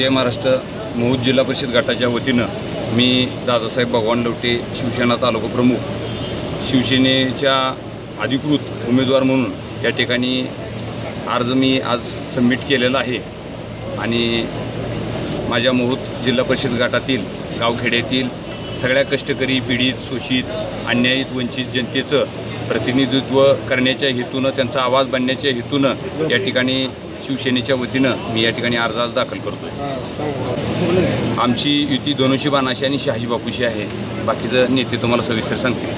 जय महाराष्ट्र महूद जिल्हा परिषद गटाच्या वतीनं मी दादासाहेब भगवान डवटे शिवसेना तालुका प्रमुख शिवसेनेच्या अधिकृत उमेदवार म्हणून या ठिकाणी अर्ज मी आज सबमिट केलेला आहे. आणि माझ्या महूद जिल्हा परिषद गटातील गावखेड्यातील सगळ्या कष्टकरी पीडित शोषित अन्यायित वंचित जनतेचं प्रतिनिधित्व करण्याच्या हेतूनं त्यांचा आवाज बनण्याच्या हेतूनं या ठिकाणी शिवसेनेच्या वतीनं मी या ठिकाणी अर्ज आज दाखल करतो आहे आमची युती दोनशे बानाशी आणि शहाजी बापूशी आहे. बाकीचं नेते तुम्हाला सविस्तर सांगतील.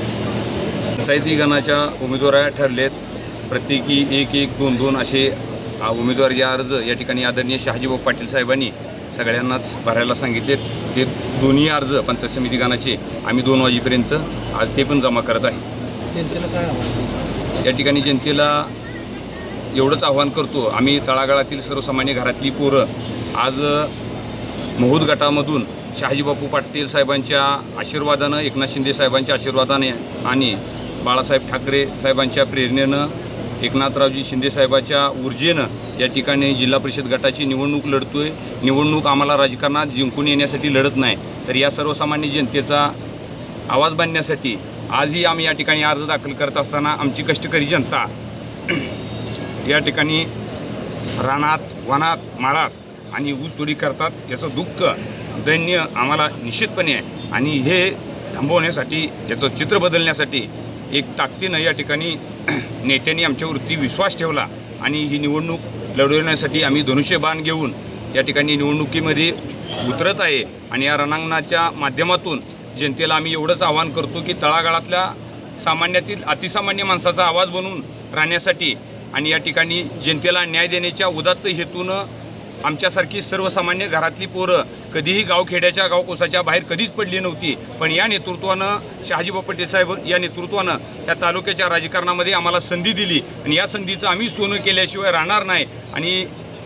पंचायती गणाच्या उमेदवार ठरलेत. प्रत्येकी एक एक दोन दोन असे उमेदवारी अर्ज या ठिकाणी आदरणीय शहाजीभाऊ पाटील साहेबांनी सगळ्यांनाच भरायला सांगितले ते दोन्ही अर्ज पंचायत समिती गणाचे आम्ही दोन वाजेपर्यंत आज ते पण जमा करत आहे. जनतेला काय या ठिकाणी जनतेला एवढंच आव्हान करतो. आम्ही तळागाळातील सर्वसामान्य घरातली पोरं आज महूद गटामधून शहाजीबापू पाटील साहेबांच्या आशीर्वादानं एकनाथ शिंदे साहेबांच्या आशीर्वादाने आणि बाळासाहेब ठाकरे साहेबांच्या प्रेरणेनं एकनाथरावजी शिंदे साहेबाच्या ऊर्जेनं या ठिकाणी जिल्हा परिषद गटाची निवडणूक लढतो आहे निवडणूक आम्हाला राजकारणात जिंकून येण्यासाठी लढत नाही. तर या सर्वसामान्य जनतेचा आवाज बांधण्यासाठी आजही आम्ही या ठिकाणी अर्ज दाखल करत असताना आमची कष्टकरी जनता या ठिकाणी रानात वनात माळात आणि ऊसतोडी करतात. याचं दुःख दैन्य आम्हाला निश्चितपणे आहे. आणि हे थांबवण्यासाठी याचं चित्र बदलण्यासाठी एक ताकदीनं या ठिकाणी नेत्यांनी आमच्यावरती विश्वास ठेवला. आणि ही निवडणूक लढवण्यासाठी आम्ही धनुष्यबाण घेऊन या ठिकाणी निवडणुकीमध्ये उतरत आहे. आणि या रणांगणाच्या माध्यमातून जनतेला आम्ही एवढंच आवाहन करतो की तळागाळातल्या सामान्यातील अतिसामान्य माणसाचा आवाज बनून राहण्यासाठी आणि या ठिकाणी जनतेला न्याय देण्याच्या उदात्त हेतूनं आमच्यासारखी सर्वसामान्य घरातली पोरं कधीही गावखेड्याच्या गावकोसाच्या बाहेर कधीच पडली नव्हती. पण या नेतृत्वानं शहाजीबा पटेल साहेब या नेतृत्वानं या तालुक्याच्या राजकारणामध्ये आम्हाला संधी दिली. आणि या संधीचं आम्ही सोनं केल्याशिवाय राहणार नाही. आणि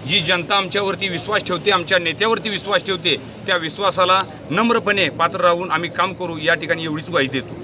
जी जनता आमच्यावरती विश्वास ठेवते आमच्या नेत्यावरती विश्वास ठेवते त्या विश्वासाला नम्रपणे पात्र राहून आम्ही काम करू या ठिकाणी एवढीच ग्वाही देतो.